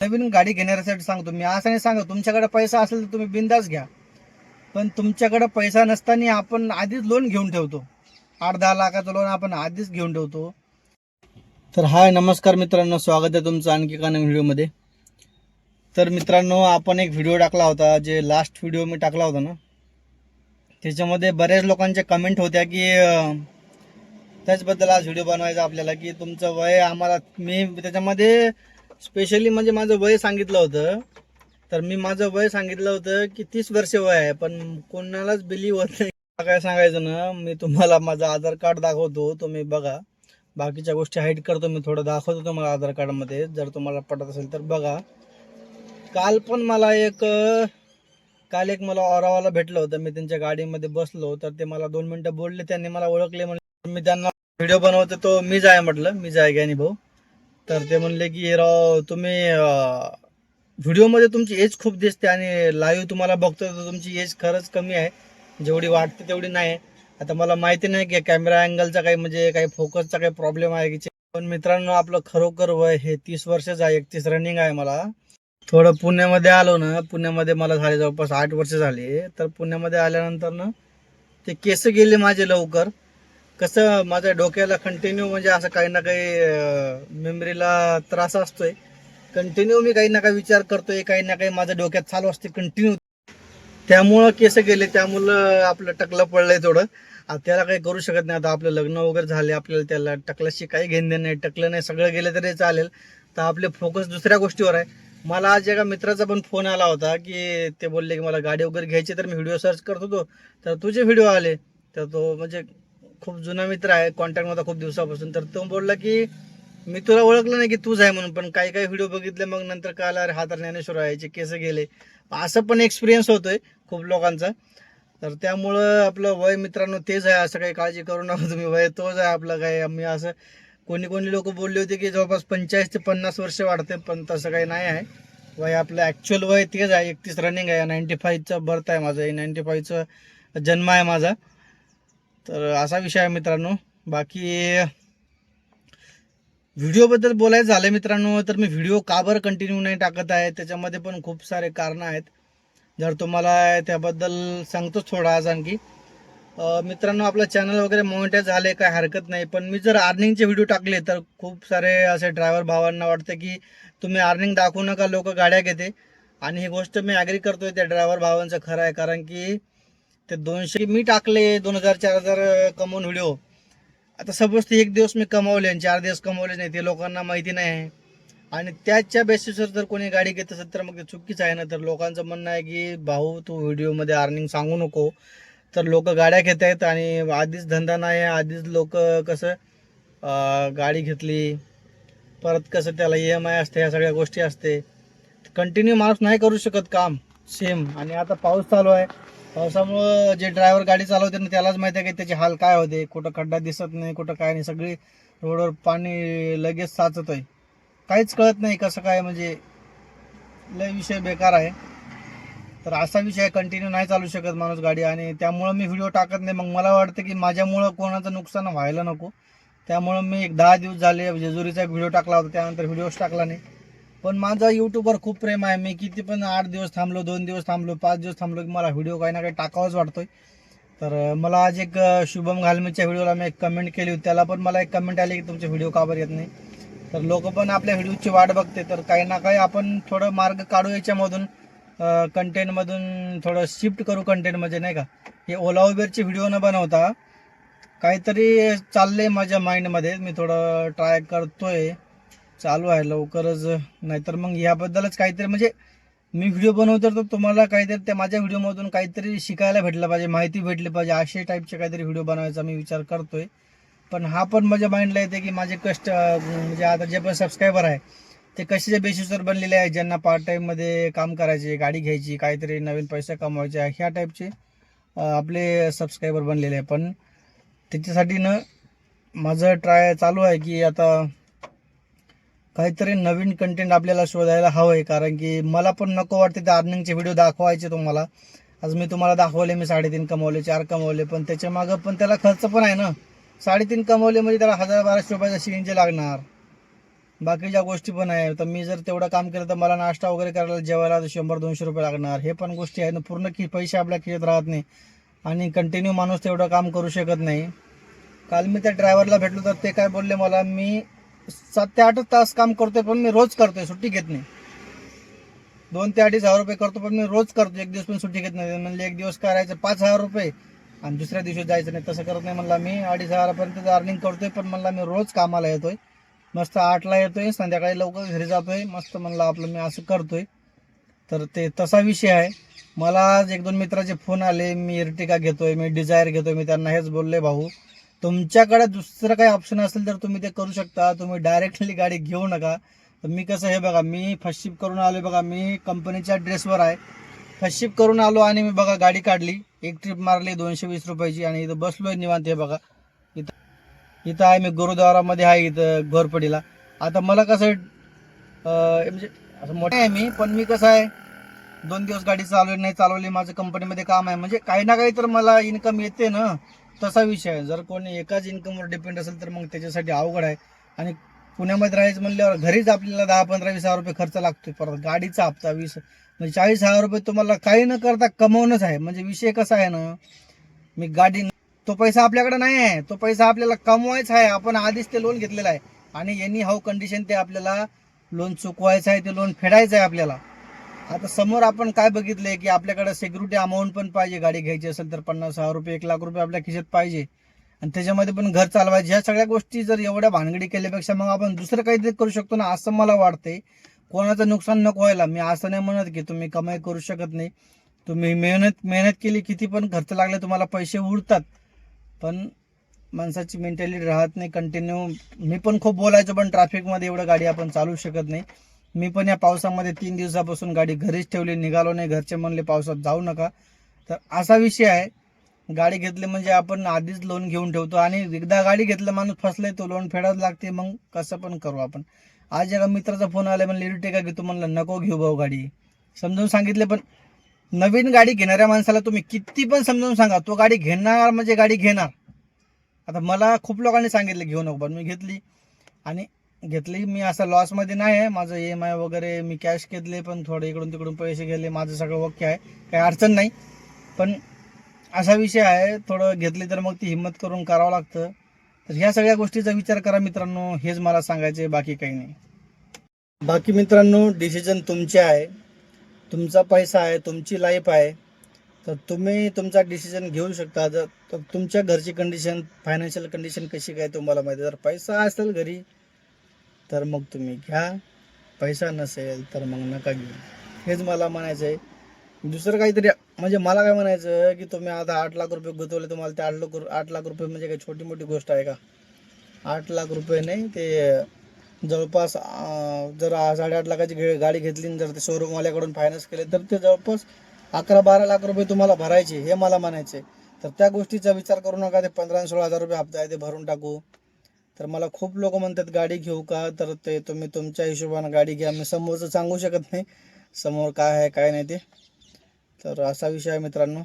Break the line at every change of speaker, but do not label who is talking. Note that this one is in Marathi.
नवीन गाडी घेण्यासाठी सांगतो. मी असं नाही सांगतो तुमच्याकडे पैसा असेल तर तुम्ही बिंदास घ्या. पण तुमच्याकडे पैसा नसताना आपण आधीच लोन घेऊन ठेवतो. आठ दहा लाखाचं लोन आपण आधीच घेऊन ठेवतो. तर हाय नमस्कार मित्रांनो स्वागत आहे तुमचं आणखी एका नवीन व्हिडिओमध्ये. तर मित्रांनो आपण एक व्हिडिओ टाकला होता जे लास्ट व्हिडिओ मी टाकला होता ना. त्याच्यामध्ये बऱ्याच लोकांच्या कमेंट होत्या की त्याचबद्दल आज व्हिडिओ बनवायचा आपल्याला की तुमचं वय आम्हाला मी त्याच्यामध्ये स्पेशली म्हणजे माझं वय सांगितलं होतं. तर मी माझं वय सांगितलं होतं की तीस वर्ष वय आहे पण कोणालाच बिलीव होत नाही. काय सांगायचं ना मी तुम्हाला माझं आधार कार्ड दाखवतो तुम्ही बघा. बाकीच्या गोष्टी हाईट करतो मी थोडं दाखवतो तुम्हाला आधार कार्डमध्ये जर तुम्हाला पटत असेल तर बघा. काल पण मला एक काल एक मला ओरावाला भेटलं होतं. मी त्यांच्या गाडीमध्ये बसलो तर ते मला दोन मिनटं बोलले. त्यांनी मला ओळखले म्हणजे मी त्यांना व्हिडिओ बनवतो तो मीच आहे म्हटलं. मीच आहे ज्ञानी भाऊ. तर ते म्हणले की राव तुम्ही व्हिडिओमध्ये तुमची एज खूप दिसते आणि लाईव्ह तुम्हाला बघतो तर तुमची एज खरंच कमी आहे. जेवढी वाटते तेवढी नाही. आता मला माहिती नाही की कॅमेरा अँगलचा काही म्हणजे काही फोकसचा काही प्रॉब्लेम आहे की पण मित्रांनो आपलं खरोखर वय हे तीस वर्षच आहे एकतीस रनिंग आहे मला. थोडं पुण्यामध्ये आलो ना पुण्यामध्ये मला झाले जवळपास आठ वर्ष झाले. तर पुण्यामध्ये आल्यानंतर ना ते केस गेले माझे लवकर. कसं माझ्या डोक्याला कंटिन्यू म्हणजे असं काही ना काही मेमरीला त्रास असतोय. कंटिन्यू मी काही ना काही विचार करतोय काही ना काही माझ्या डोक्यात चालू असते कंटिन्यू त्यामुळं केस गेले त्यामुळं आपलं टकलं पडलंय थोडं. आता त्याला काही करू शकत नाही. आता आपलं लग्न वगैरे झाले आपल्याला त्याला टकल्याशी काही घेणं नाही टकलं नाही सगळं गेलं तरी चालेल. तर आपले फोकस दुसऱ्या गोष्टीवर आहे. मला आज एका मित्राचा पण फोन आला होता की ते बोलले की मला गाडी वगैरे घ्यायची तर मी व्हिडिओ सर्च करत होतो. तर तुझे व्हिडिओ आले. तर तो म्हणजे खूप जुना मित्र आहे कॉन्टॅक्टमध्ये खूप दिवसापासून. तर तो बोलला की मी तुला ओळखलं नाही की तूच आहे म्हणून पण काही काही व्हिडिओ बघितले मग नंतर कळालं अरे हा तर ज्ञानेश्वर आहे याचे केस गेले. असं पण एक्सपिरियन्स होतोय खूप लोकांचा. तर त्यामुळं आपलं वय मित्रांनो तेच आहे असं काही काळजी करू नका तुम्ही. वय तोच आहे आपलं काय आम्ही असं कोणी कोणी लोक बोलले होते की जवळपास पंचेचाळीस ते पन्नास वर्ष वाढते पण तसं काही नाही आहे. वय आपलं ॲक्च्युअल वय तेच आहे. एकतीस रनिंग आहे. नाईन्टी फाईव्हचं बर्थ आहे माझं. नाईन्टी फाईव्हचा जन्म आहे माझा. तर असा विषय आहे मित्रांनो. बाकी व्हिडिओबद्दल बोलायचं झालं मित्रांनो तर मी व्हिडिओ का बरं कंटिन्यू नाही टाकत आहे? त्याच्यामध्ये पण खूप सारे कारणं आहेत. जर तुम्हाला त्याबद्दल सांगतोच थोडा आज आणखी. मित्रांनो आपलं चॅनल वगैरे मोनिटाईज झाले काय हरकत नाही. पण मी जर अर्निंगचे व्हिडिओ टाकले तर खूप सारे असे ड्रायव्हर भावांना वाटतं की तुम्ही अर्निंग दाखवू नका लोक गाड्या घेते. आणि ही गोष्ट मी ॲग्री करतोय त्या ड्रायव्हर भावांचं खरं आहे. कारण की ते दोनशे मी टाकले दोन हजार चार हजार कमवून व्हिडिओ. आता सपोज ते एक दिवस मी कमावले आणि चार दिवस कमावले नाही ते लोकांना माहिती नाही. आहे आणि त्याच्या बेसिसवर जर कोणी गाडी घेत असेल तर मग ते चुकीचं आहे ना तर लोकांचं म्हणणं आहे की भाऊ तू व्हिडिओमध्ये अर्निंग सांगू नको. तर लोक गाड्या घेत आहेत आणि आधीच धंदा नाही आहे आधीच लोक कसं गाडी घेतली परत कसं त्याला ई एम आय असते ह्या सगळ्या गोष्टी असते. कंटिन्यू माणूस नाही करू शकत काम सेम आणि आता पाऊस चालू आहे. पावसामुळं जे ड्रायव्हर गाडी चालवते ना त्यालाच माहिती आहे की त्याचे हाल काय होते. कुठं खड्डा दिसत नाही कुठं काय नाही. सगळी रोडवर पाणी लगेच साचत आहे काहीच कळत नाही कसं काय म्हणजे लय विषय बेकार आहे. तर असा विषय कंटिन्यू नाही चालू शकत माणूस गाडी. आणि त्यामुळं मी व्हिडिओ टाकत नाही. मग मला वाटतं की माझ्यामुळं कोणाचं नुकसान व्हायला नको. त्यामुळं मी एक दहा दिवस झाले जेजुरीचा एक व्हिडिओ टाकला होता. त्यानंतर व्हिडिओच टाकला नाही. पण माझा यूट्यूबवर खूप प्रेम आहे. मी किती पण आठ दिवस थांबलो दोन दिवस थांबलो पाच दिवस थांबलो की मला व्हिडिओ काही ना काही टाकावाच वाटतोय. तर मला आज एक शुभम घालमीच्या व्हिडिओला मी एक कमेंट केली होती. त्याला पण मला एक कमेंट आली की तुमचे व्हिडिओ का बरं येत नाही. तर लोक पण आपल्या व्हिडिओची वाट बघते. तर काही ना काही आपण थोडं मार्ग काढू याच्यामधून कंटेंटमधून थोडं शिफ्ट करू कंटेंटमध्ये नाही का? हे ओला उबेरचे व्हिडिओ न बनवता काहीतरी चाललंय माझ्या माइंडमध्ये मी थोडं ट्राय करतोय. चालू आहे लवकरच. नाहीतर मग ह्याबद्दलच काहीतरी म्हणजे मी व्हिडिओ बनवतो तर तुम्हाला काहीतरी त्या माझ्या व्हिडिओमधून काहीतरी शिकायला भेटलं पाहिजे माहिती भेटली पाहिजे असे टाईपचे काहीतरी व्हिडिओ बनवायचा मी विचार करतोय. पण हा पण माझ्या माइंडला येते की माझे कष्ट म्हणजे आता जे पण सबस्क्रायबर आहे ते कशाच्या बेसिसवर बनलेले आहे ज्यांना पार्ट टाईममध्ये काम करायचे गाडी घ्यायची काहीतरी नवीन पैसे कमवायचे ह्या टाईपचे आपले सबस्क्रायबर बनलेले आहे. पण त्याच्यासाठी ना माझं ट्राय चालू आहे की आता काहीतरी नवीन कंटेंट आपल्याला शोधायला हवं आहे कारण की मला पण नको वाटते ते अर्निंगचे व्हिडिओ दाखवायचे तुम्हाला. आज मी तुम्हाला दाखवले मी साडेतीन कमवले चार कमवले पण त्याच्या मागं पण त्याला खर्च पण आहे ना. साडेतीन कमवले म्हणजे त्याला हजार बाराशे रुपयाचा सी लागणार. बाकीच्या गोष्टी पण आहे. तर मी जर तेवढं काम केलं तर मला नाश्ता वगैरे करायला जेवायला शंभर दोनशे रुपये लागणार. हे पण गोष्टी आहे ना पूर्ण की पैसे आपल्या खिशात राहत नाही. आणि कंटिन्यू माणूस तेवढं काम करू शकत नाही. काल मी त्या ड्रायव्हरला भेटलो तर ते काय बोलले मला मी सात ते आठच तास काम करतोय पण मी रोज करतोय सुट्टी घेत नाही. दोन ते अडीच हजार रुपये करतो पण मी रोज करतो एक दिवस पण सुट्टी घेत नाही. म्हणजे एक दिवस करायचं पाच हजार रुपये. आणि दुसऱ्या दिवशी जायचं नाही. तसं करत नाही म्हणला मी. अडीच हजारापर्यंत अर्निंग करतोय पण म्हणला मी रोज कामाला येतोय. मस्त आठला येतोय संध्याकाळी लवकर घरी जातोय. मस्त म्हणलं आपलं मी असं करतोय. तर ते तसा विषय आहे. मला आज एक दोन मित्राचे फोन आले. मी इर्टिका घेतोय मी डिझायर घेतोय मी त्यांना हेच बोलले भाऊ. तुमच्याकडे दुसरं काही ऑप्शन असेल तर तुम्ही ते करू शकता. तुम्ही डायरेक्टली गाडी घेऊ नका. तर मी कसं हे बघा मी फर्स्ट करून आलो बघा. मी कंपनीच्या ड्रेसवर आहे. फर्स्ट करून आलो आणि मी बघा गाडी काढली. एक ट्रिप मारली दोनशे वीस रुपयाची आणि इथं बसलो आहे निवांत हे बघा. इथं इथं आहे मी गुरुद्वारामध्ये आहे इथं घोरपडीला. आता मला कसं म्हणजे असं मोठं आहे मी पण मी कसं आहे दोन दिवस गाडी चालवली नाही चालवली माझं कंपनीमध्ये काम आहे. म्हणजे काही ना काही तर मला इन्कम येते ना. तसा विषय आहे. जर कोणी एकाच इन्कमवर डिपेंड असेल तर मग त्याच्यासाठी अवघड आहे. आणि पुण्यामध्ये राहायचं म्हणल्यावर घरीच आपल्याला दहा पंधरा वीस हजार रुपये खर्च लागतो परत गाडीचा हप्ता वीस म्हणजे चाळीस हजार रुपये तुम्हाला काही न करता कमवणंच आहे. म्हणजे विषय कसा आहे ना मी गाडी तो पैसा आपल्याकडे नाही आहे. तो पैसा आपल्याला कमवायचा आहे. आपण आधीच ते लोन घेतलेलं आहे. आणि एनी हाऊ कंडिशन ते आपल्याला लोन चुकवायचं आहे ते लोन फेडायचं आहे आपल्याला. आता समोर आपण काय बघितलंय की आपल्याकडे सिक्युरिटी अमाऊंट पण पाहिजे गाडी घ्यायची असेल तर पन्नास हजार रुपये एक लाख रुपये आपल्या खिशात पाहिजे. आणि त्याच्यामध्ये पण घर चालवायचे. ह्या सगळ्या गोष्टी जर एवढ्या भानगडी केल्यापेक्षा मग आपण दुसरं काहीतरी करू शकतो ना असं मला वाटतंय. कोणाचं नुकसान नको व्हायला. मी असं नाही म्हणत की तुम्ही कमाई करू शकत नाही. तुम्ही मेहनत मेहनत केली किती पण खर्च लागले तुम्हाला पैसे उरतात. पण माणसाची मेंटॅलिटी राहत नाही कंटिन्यू मी पण खूप बोलायचो पण ट्रॅफिकमध्ये एवढं गाडी आपण चालू शकत नाही. मी पण या पावसामध्ये तीन दिवसापासून गाडी घरीच ठेवली निघालो नाही घरचे म्हणले पावसात जाऊ नका. तर असा विषय आहे. गाडी घेतली म्हणजे आपण आधीच लोन घेऊन ठेवतो आणि एकदा गाडी घेतलं माणूस फसलाय तो लोन फेडाच लागते मग कसं पण करू आपण. आज एका मित्राचा फोन आला म्हणलं इरिटेका घेतो. म्हणलं नको घेऊ भाऊ गाडी. समजून सांगितले पण नवीन गाडी घेणाऱ्या माणसाला तुम्ही किती पण समजावून सांगा तो गाडी घेणार म्हणजे गाडी घेणार. आता मला खूप लोकांनी सांगितलं घेऊ नको पण मी घेतली. आणि घेतली. मी असं लॉसमध्ये नाही आहे. माझं ई एम आय वगैरे मी कॅश घेतले पण थोडे इकडून तिकडून पैसे गेले. माझं सगळं ओके आहे. काही अडचण नाही. पण असा विषय आहे. थोडं घेतली तर मग ती हिंमत करून करावं लागतं. तर ह्या सगळ्या गोष्टीचा विचार करा मित्रांनो. हेच मला सांगायचे बाकी काही नाही. बाकी मित्रांनो डिसिजन तुमचे आहे. तुमचा पैसा आहे. तुमची लाईफ आहे. तर तुम्ही तुमचा डिसिजन घेऊ शकता. जर तर तुमच्या घरची कंडिशन फायनान्शियल कंडिशन कशी काय तुम्हाला माहिती जर पैसा असेल घरी तर मग तुम्ही घ्या. पैसा नसेल तर मग नका घेऊ. हेच मला म्हणायचं आहे दुसरं काहीतरी म्हणजे मला काय म्हणायचं की तुम्ही आता आठ लाख रुपये गुंतवले तुम्हाला ते आठ लाख रु- आठ लाख रुपये म्हणजे काही छोटी मोठी गोष्ट आहे का? आठ लाख रुपये नाही ते जवळपास जर साडेआठ लाखाची गाडी घेतली आणि जर ते शोरूमवाल्याकडून फायनान्स केले तर ते जवळपास अकरा बारा लाख रुपये तुम्हाला भरायचे हे मला म्हणायचे आहे. तर त्या गोष्टीचा विचार करू नका ते पंधरा सोळा हजार रुपये हप्ता आहे ते भरून टाकू. तर मला खूप लोक म्हणतात गाडी घेऊ का? तर ते तुम्ही तुमच्या हिशोबानं गाडी घ्या. मी समोरचं सांगू शकत नाही. समोर काय आहे काय नाही ते. तर असा विषय आहे मित्रांनो.